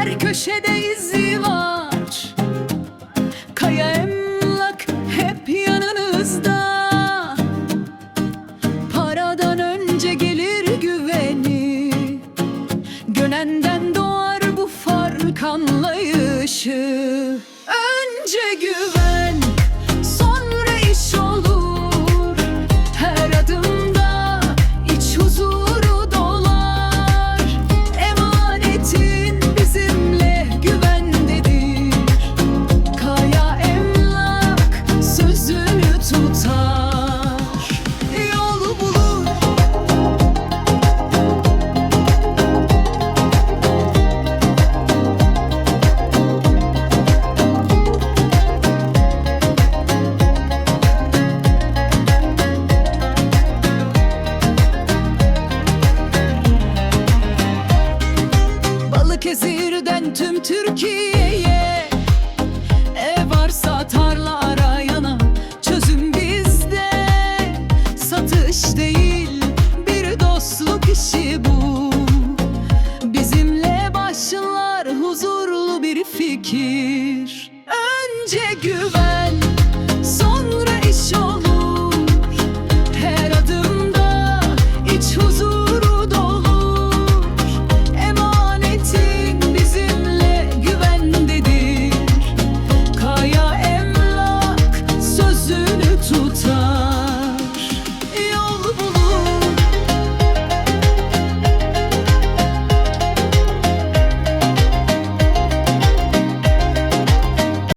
Her köşede izdivaç Kaya emlak hep yanınızda. Paradan önce gelir güveni. Gönenden doğar bu fark anlayışı. Önce güven Balıkesir'den tüm Türkiye'ye. Ev varsa tarla arayana Çözüm bizde. Satış değil bir dostluk işi bu. Bizimle başlar huzurlu bir fikir. Önce güven